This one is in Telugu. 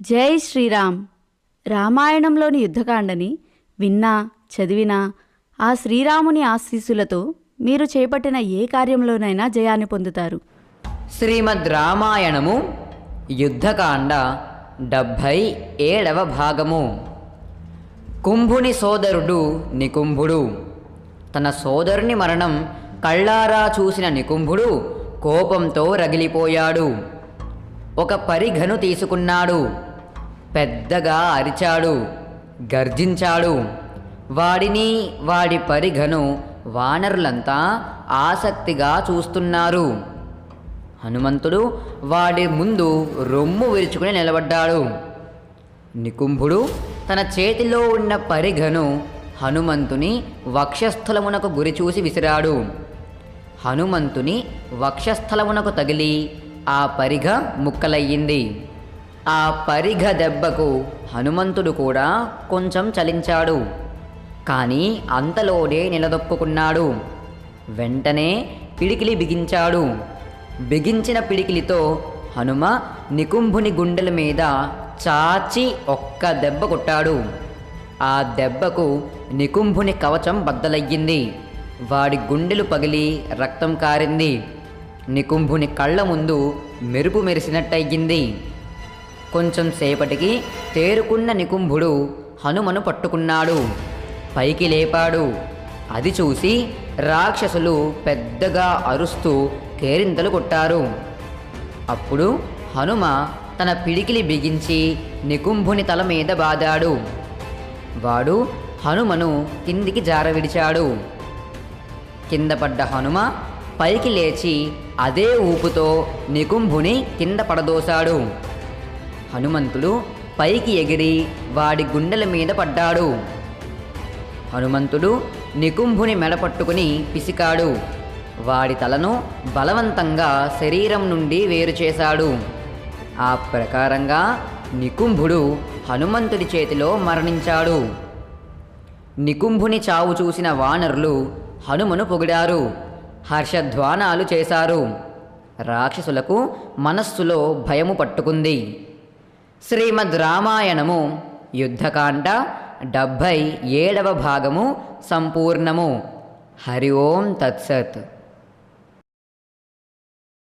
జై శ్రీరామ్. రామాయణంలోని యుద్ధకాండని విన్నా చదివినా ఆ శ్రీరాముని ఆశీస్సులతో మీరు చేపట్టిన ఏ కార్యంలోనైనా జయాన్ని పొందుతారు. శ్రీమద్ రామాయణము యుద్ధకాండ డెబ్భై ఏడవ భాగము. కుంభుని సోదరుడు నికుంభుడు. తన సోదరుని మరణం కళ్ళారా చూసిన నికుంభుడు కోపంతో రగిలిపోయాడు. ఒక పరిఘను తీసుకున్నాడు. పెద్దగా అరిచాడు గర్జించాడు. వాడిని వాడి పరిఘను వానరులంతా ఆసక్తిగా చూస్తున్నారు. హనుమంతుడు వాడి ముందు రొమ్ము విరుచుకుని నిలబడ్డాడు. నికుంభుడు తన చేతిలో ఉన్న పరిఘను హనుమంతుని వక్షస్థలమునకు గురిచూసి విసిరాడు. హనుమంతుని వక్షస్థలమునకు తగిలి ఆ పరిఘ ముక్కలయ్యింది. ఆ పరిఘ దెబ్బకు హనుమంతుడు కూడా కొంచెం చలించాడు. కానీ అంతలోనే నిలదొక్కున్నాడు వెంటనే పిడికిలి బిగించాడు. బిగించిన పిడికిలితో హనుమ నికుంభుని గుండెల మీద చాచి ఒక్క దెబ్బ కొట్టాడు. ఆ దెబ్బకు నికుంభుని కవచం బద్దలయ్యింది. వాడి గుండెలు పగిలి రక్తం కారింది. నికుంభుని కళ్ళ ముందు మెరుపు మెరిసినట్టయింది కొంచెం సేపటికి తేరుకున్న నికుంభుడు హనుమను పట్టుకున్నాడు. పైకి లేపాడు. అది చూసి రాక్షసులు పెద్దగా అరుస్తూ కేరింతలు కొట్టారు. అప్పుడు హనుమ తన పిడికిలి బిగించి నికుంభుని తల మీద బాదాడు. వాడు హనుమను కిందికి జారవిడిచాడు. కింద పడ్డ హనుమ పైకి లేచి అదే ఊపుతో నికుంభుని కింద పడదోశాడు. హనుమంతుడు పైకి ఎగిరి వాడి గుండెల మీద పడ్డాడు. హనుమంతుడు నికుంభుని మెడ పట్టుకుని పిసికాడు. వాడి తలను బలవంతంగా శరీరం నుండి వేరు చేశాడు. ఆ ప్రకారంగా నికుంభుడు హనుమంతుడి చేతిలో మరణించాడు. నికుంభుని చావు చూసిన వానరులు హనుమను పొగిడారు. హర్షధ్వానాలు చేశారు. రాక్షసులకు మనస్సులో భయము పట్టుకుంది. శ్రీమద్ రామాయణము యుద్ధకాండ డెబ్భై ఏడవ భాగము సంపూర్ణము. హరి ఓం తత్సత్.